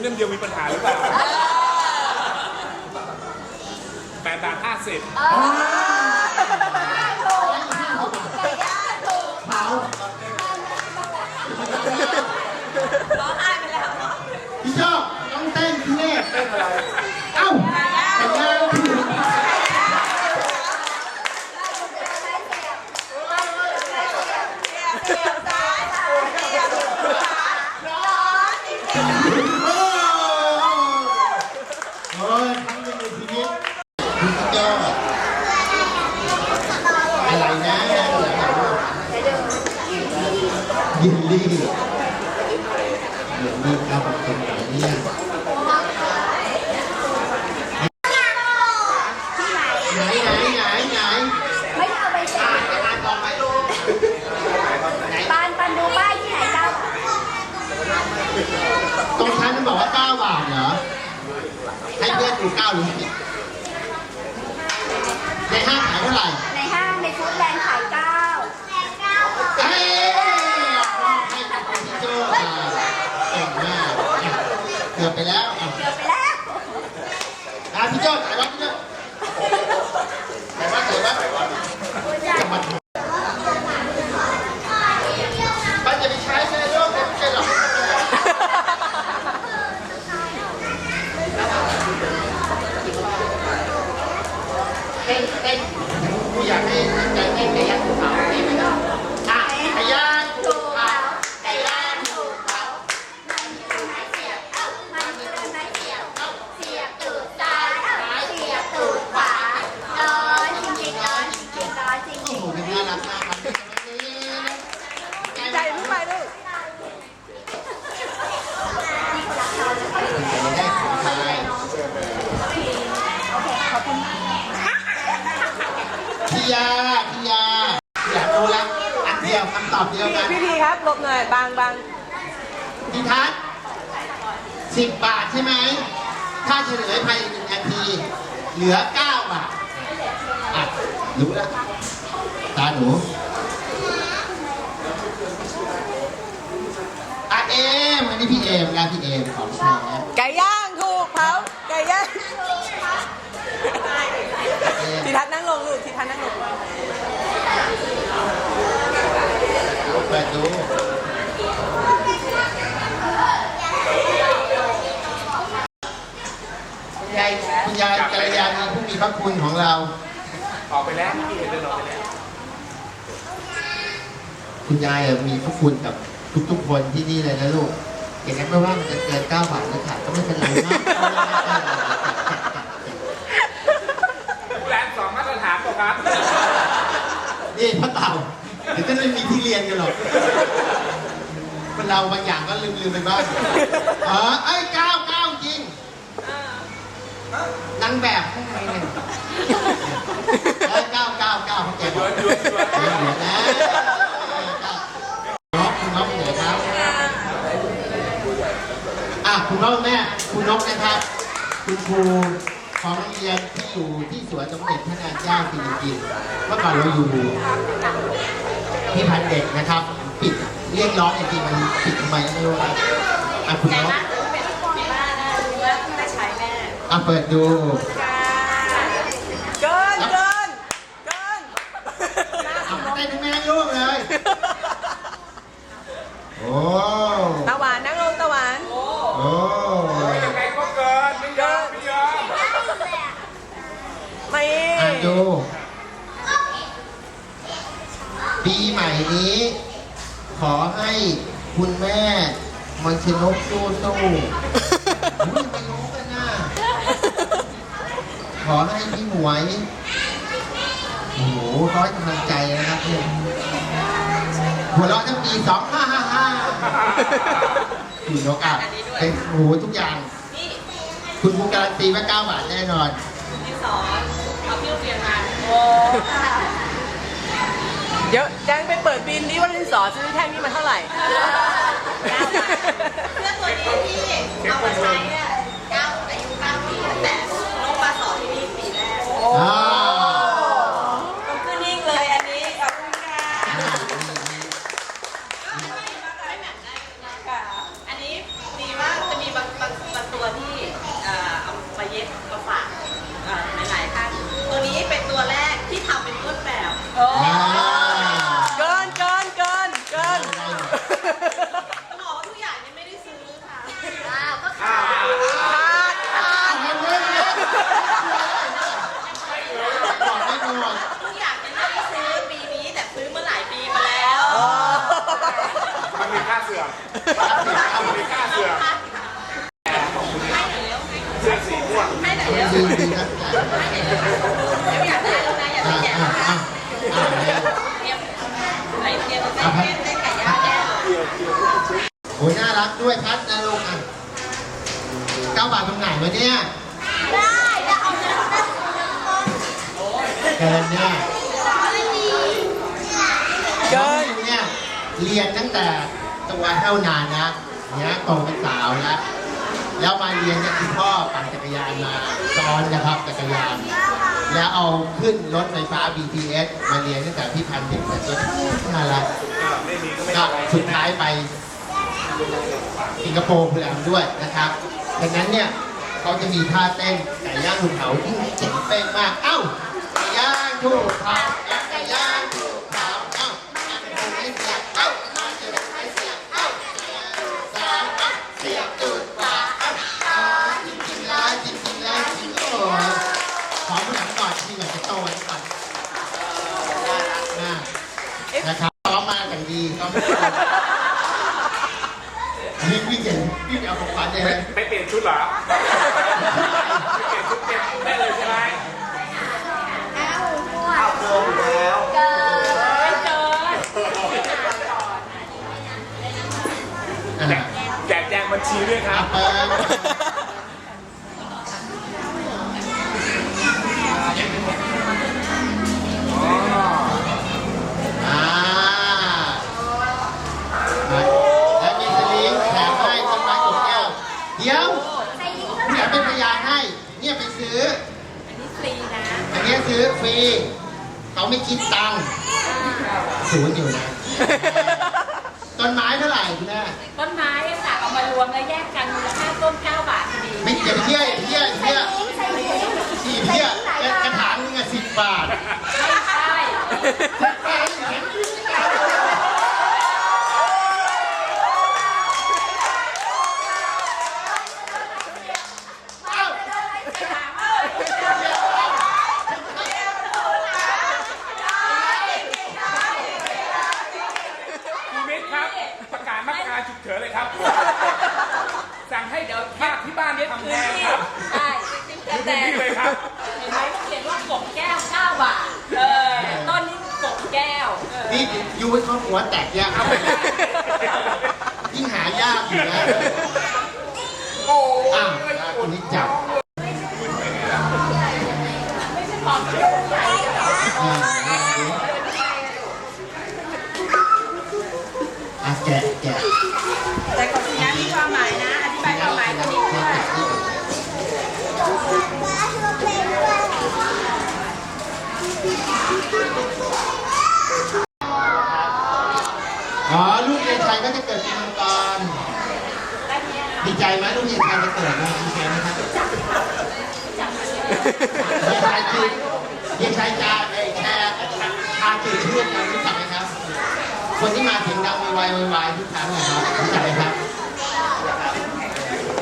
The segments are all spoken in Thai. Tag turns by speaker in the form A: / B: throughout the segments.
A: เล่มเดียวมีปัญหาหรือเปล่าแปดบาทห้าสิบ
B: เผา
C: ร้องไห้ไปแล้ว
B: พี่ชอบต้องเต้นที่นี่เอ้าแต่งงานถูก
C: เสียบซ้ายค่ะเสียบขวาร้อนจริง
B: โอ้โหครั้งหนึ่งในชีวิตพี่ชอบอะไรนะยินดีเดี๋ยวนี้ครับคนไหนเนี่ยไหนไหนไหนไหน
D: ไม่ได้เอาไปเสร็
B: อ่า
D: จ
B: นอ่านต่อไปลูกไหน
D: ปานปันดูป้ายที่ไหนเจ้า
B: ตรงชั้นมันบอกว่า 9 บาทเหรอ ให้เพื่อนดู9หรือ10ในห้างขายเท่าไหร่
D: ในห้างในฟู้ดแลนด์ขายเก้า
B: เฮ้ยให้กับคนที่เจอมาเก่งมากอะเกือบไปแล้วอะ
D: เกือบไปแล้ว
B: อะพี่โจ้ถ่ายวัดพี่โจ้ถ่ายวัดถ่ายวัดจะมาถูกมันจะไปใช้ในโลกไม่ใช่หรอกเต้นเต้นกูอยากให้ใจเต้นไก่ย่างถูกเผาเต้นไหมครับอะไก่ย่างถูกเผาไก่ย่างถูกเผา
D: มันคือไม้เสียบเสียบตูดซ้ายเสียบตูดขวาร้อนจริงๆร้อนจริงๆร้อนจริง
B: โอ้โหเป็นน่ารักมากครับ
C: ใจเพิ่งไปลูก
B: ได้ของไทยพี่ยาพี่ยาอยากรู้แล้วอันเดียวคำตอบเดียวกัน
C: พี่พีครับหลบหน่อยบางบาง
B: พี่ทัศน์สิบบาทใช่ไหม ถ้าเฉลยภายในหนึ่งนาที เหลือเก้าบาทอะรู้แล้วตาหนูอะเอมอันนี้พี่เอมงานพี่เอมของแท้
C: ไก่ย่างถูกเผาไก่ย่าง
B: เอม
C: ทีทัศน์นั่งลงลูกทีทัศน์นั่งลง
B: เปิดดูคุณยายคุณ ยายกัลยาณีผู้มีพระคุณของเรา
A: ออกไปแล้วพี่เดินออกไปแล้ว
B: คุณยายอะมีพระคุณกับทุกๆคนที่นี่เลยนะลูกเห็นไหมไม่ว่ามันจะเกินเก้าบาทหรือขาดก็ไม่เป็นไรนะ
A: แลนด์สองมาตรฐานป่ะครับ
B: นี่พ่อเต่าเดี๋ยวจะไม่มีที่เรียนกันหรอกคนเราบางอย่างก็ลืมๆไปบ้างเออไอ้ยเก้าเก้าจริง นางแบบข้างในเนี่ยเออเก้าเก้าเก้าเขาแกบอก
A: ยวนยวน
B: เดี๋ยวนะน้องคุณน้องเหนือครับอะคุณพ่องแม่คุณนกนะครับ คุณครูของโรงเรียนที่อยู่ที่สวนสมเด็จพระนางเจ้าสิริกิติ์เมื่อก่อนเราอยู่ที่พันเด็กนะครับ ปิดเรียกร้องจริงมันปิดทำไมไม่รู้ครับอะคุณนก
C: ไม่ใช้แม่
B: อะเปิดดู
C: เกินเกินเกิน
B: เอาไปเต้นให้แม่ลูกเลย โอ้
C: ตะหวานนั่งลงตะหวาน
B: โอ้
A: ยังไงก็เกินไม่ยอมไม่ยอม
C: ไม่
B: อ่านดูปีใหม่นี้ ขอให้คุณแม่มันชนกสู้สู้อุ๊ยไม่รู้กันนะข อให้พี่หมวยโอ้โหร้อยกำลังใจนะครับเนี่ยหัวเราะทั้งปีสองห้าห้าห้าคุณนกอะเป็นโอ้โหทุกอย่างคุณครูการันตีว่าเก้าบาทแน่นอน
C: เดี๋ยวแจ้งไปเปิดบินนี้ว่าดินสอซื้อแท่งนี้มาเท่าไหร่
B: โอ้ยน่ารักด้วยพัดนะลูกอะเก้าบาทตรงไหนวะเนี่ย
D: ได้จะเอาเงินตั้ง
B: เกินเนี่ย
D: ไม่มี
B: เกินเนี่ยเรียนตั้งแต่ตัวเท่านานนะเนี่ยโตเป็นสาวแล้วแล้วมาเรียนเนี่ยคุณพ่อปั่นจักรยานมาซ้อนนะครับจักรยาน แล้วเอาขึ้นรถไฟฟ้า BTS มาเรียนตั้งแต่พี่พันเด็กแต่ตัวน่ารัก
A: ไม่มีก็ไม่
B: ก็สุดท้ายไปสิงคโปร์คุณแอมด้วยนะครับดังนั้นเนี่ยเขาจะมีท่าเต้นไก่ย่างถูกเผาที่เจ๋งเป้งมาก เอ้าไก่ย่างถูกเผา ผู้หลังก่อนที่เหมือนจะโตกันก่อนน่ารักมากนะครับซ้อมมาอย่างดีก็ไม่ได้อันนี้พี่เจ๋งพี่ไปเอาของขวัญเลยนะ
A: ไม่เปลี่ยนชุดเหรอไม่เปลี่ยนชุดเปลี่ยนได้เลยใช่ไหม
D: เอาพวกเกิน
B: อ่า
A: แจกแจงบัญชีด้วยครั
B: อา
A: บ
B: เปิดอ่าแล้วมีสลิงแถมให้ต้นไม้กบแก้ว เดี๋ยว
D: ใส่ยิง
B: แถมเป็นพยานให้ เนี่ยไปซื้อ
E: ฟรีนะ
B: อันเนี้ยซื้อฟรี เขาไม่คิดตังค์ศูนย์อยู่นะ ต้นไม้เท่าไหร่คุณแม่
E: ต้นไม้ค่ะเอามารวมแล้วแยกกันมูลค่าต้น 9 บาทพอดี
B: ไม่ เกี่ยวเที่ยเที่ย
D: ใส่
B: เที่ย
D: ยิงใส่ยิง
B: สี่เที่ยกระถางนึงอะสิบบาท
E: ไม่ใช่
A: คุณมิตรครับ ประกาศมาตรการฉุกเฉินเลยครับ สั่งให้เดี๋ยวภาคที่บ้านทำแทนครับ
E: ใช่
A: อยู่
E: แต่
A: ที่นี่เลยครับ
E: เห็นไหมมันเขียนว่ากบแก้ว 9 บาท เออ ต้นนี้กบแก้ว
B: นี่ยูให้เขาหัวแตกยากยิ่งหายากอยู่นะ
A: โอ้
B: อ้าวคนนี้จับ
E: ไม่ใช่ของเชื่อใหญ่
B: อ่าอะแกะแกะ
E: แต่ของนี้มีความหมายนะ อธิบายความหมายตัวนี้ด้วย
B: อ๋อ ลูกเยนชัยก็จะเกิดปีมังกรดีใจ ไหมลูกเยนชัยจะเกิดนะดีใจไหมครับเยนชัยคือเยนชัยจะไอ้แค่ชางจืดชื่นนะรู้จักไหมครับ คนที่มาเสียงดังไวๆไวๆทุกครั้งนะครับรู้จักไหมครับ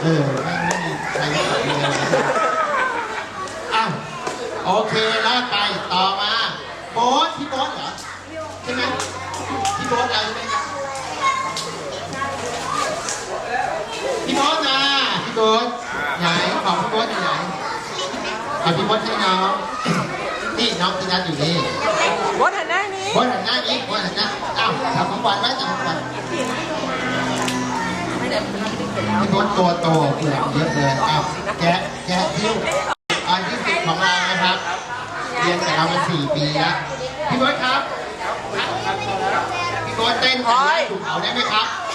B: เออไม่ไม่มีใครรู้จักเลยอ้าวโอเคแล้วไปต่อมาโบ๊ทพี่โบ๊ทเหรอใช่ไหมพี่โบ๊ทเราใช่ไหมครับพี่โบ๊ทมาพี่ โบ๊ทไหนของพี่โบ๊ทอยู่ไหนเอาพี่โบ๊ทให้น้องนี่น้องที่นัดอยู่นี่
C: บดหันหน้านี้
B: โบ๊ทหันหน้านี้โบ๊ทหันหน้าอ้าวทำของขวัญไว้ทำของขวัญพี่โบ๊ทตัวโตเปลือกเยอะเลยอ้าวแกะแกะทิ้วอันที่สิบของเรานะครับเรียนกับเรามาสี่ปีแล้วพี่โบ๊ทครับพี่โบ๊ทเต้นไก่ย่างถูกเผาได้ไหมครับ
D: ได้ครับ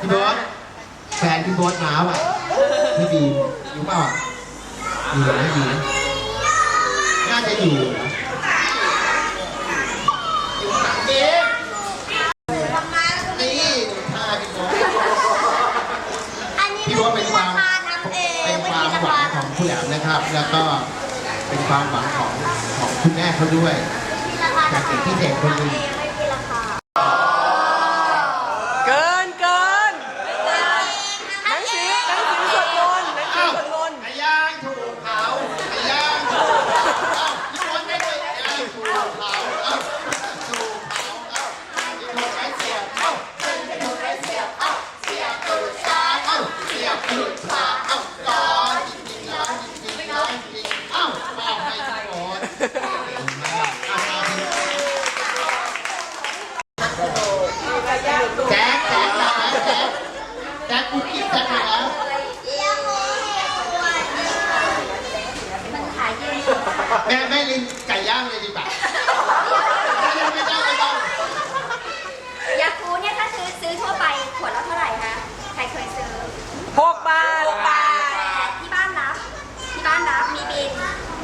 B: พี่โบ
C: อ
B: สแฟนพี่โบอสน้าว่ะพี่บีมอยู่เปล่าอยู่ไม่บีมน่าจะอยู่นะอยู่หลังเกมนี่ท่พี่โบอสพี่
C: โบอส
B: เป็
C: น
B: ความเป็นความหวังของคุณหลมนะครับ แล้วก็
D: เป็น
B: ความหวังของของ
D: คุณแม่เขาด้วย จากเด็
C: กที่
D: เด็กคนนึ่ง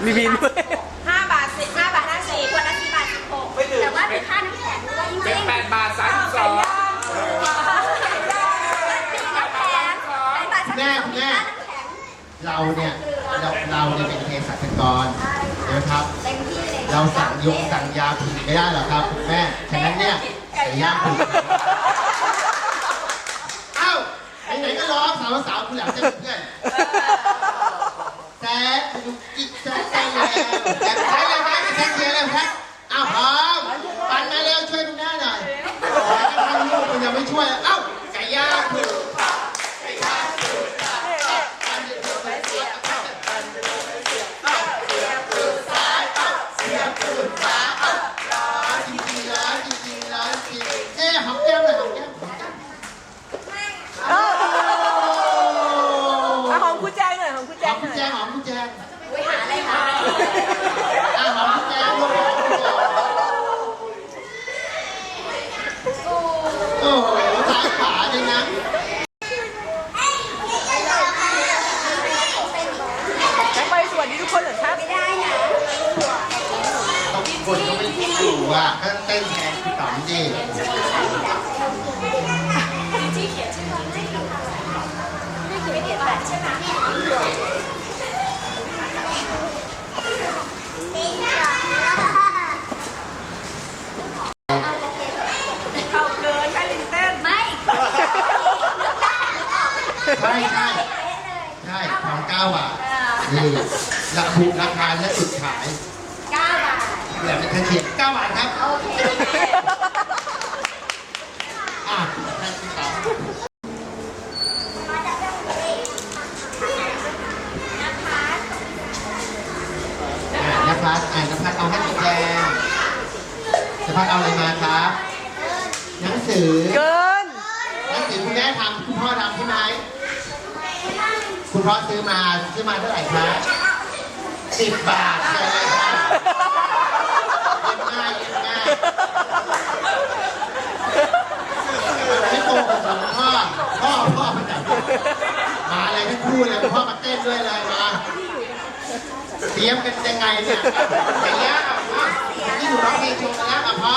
D: มีบิน
C: ด้วย
E: ห้าบาทสิบห้าบาทห้าสิบ
D: ขวดละสี่บาทสิบหกแต่ว่าเป็นค่าน้ำแข็งด้วยจริงๆ
A: เป็นแปดบาทสามสิบสอง
D: น้ำแข็งเป็นบาทสัก
B: แม่
D: สอง
B: แม่
D: ค่าน้ำแข็ง
B: เราเนี่ยเราเราเนี่ยเป็นเภสัชกรนะครับ
D: เต็มที่เลย
B: เราสั่งยงสั่งยาผิดไม่ได้หรอกครับคุณแม่ฉะนั้นเนี่ยไก่ย่างผิดเอ้าไหนๆก็ร้องสาวสาวๆคุณหลังจะเป็นเพื่อนแต่ดูจิตใจใจ แล้วแต่ใช้เลยไหมแท็กเชียร์เลยแท็กอ้าวหอมปันมาเร็วช่วยดูหน้าหน่อยแต่ทางลูกมันยังไม่ช่วยเอ้าไก่ย่างผิดจริงๆแล้วจริงๆแล้วจริงเอ๊ะหอมแก้มหน่อยหอมแก้มหอมแก้ม
C: เออ
B: โอ้
C: เอาของคุณแจงหน่อยของคุณ
B: ห
C: แจ
B: อง ม
C: ห
B: กุ
C: น่
B: ญ
C: อย
B: แจหอมกุญแจ
D: ไปหาอะไรคะ
B: อะหอมกุญแจลูกหอมกุญแจโอ้โหซ้ายขวาเลยนะ
C: แจงไปสวัสดีทุกคนเหรอครับ
D: ไม่ได้นะ
B: ต้องคนก็ไม่คิดอยู่อะ ก็เต้นแทนพี่ต๋อมดิ
D: ไม่เด็ดแบบใช่ไหม
C: เข้าเกินแค่ลิงเต้น
D: ไม่
B: ใช่ใช่ใช่ของเก้าบาทนี่ระบุราคาและจุดขาย
D: ท
B: แบบเป็นเขียนเก้าบาทครับ
D: โอเค
B: อะแทนพี่ต๋อม
D: มาจากเรื่องนี้นะคะ
B: อะนภัสอะนภัสเอาให้กุญแจนภัสเอาอะไรมาครับหนังสือ
C: เกิน
B: หนังสือคุณแม่ทำคุณพ่อทำใช่ไหมคุณพ่อซื้อมาซื้อมาเท่าไหร่ครับสิบบาทเลยครับเย็นง่ายเย็นง่ายไม่ โตกับผมพ่อพ่อพ่อมาจากไหนมาอะไรทั้งคู่เลยพ่อมาเต้นด้วยเลยมาเตรียมกันยังไงเนี่ยไก่ย่างอะนี่หนูร้องเพลงโชว์แล้วอะพ่อ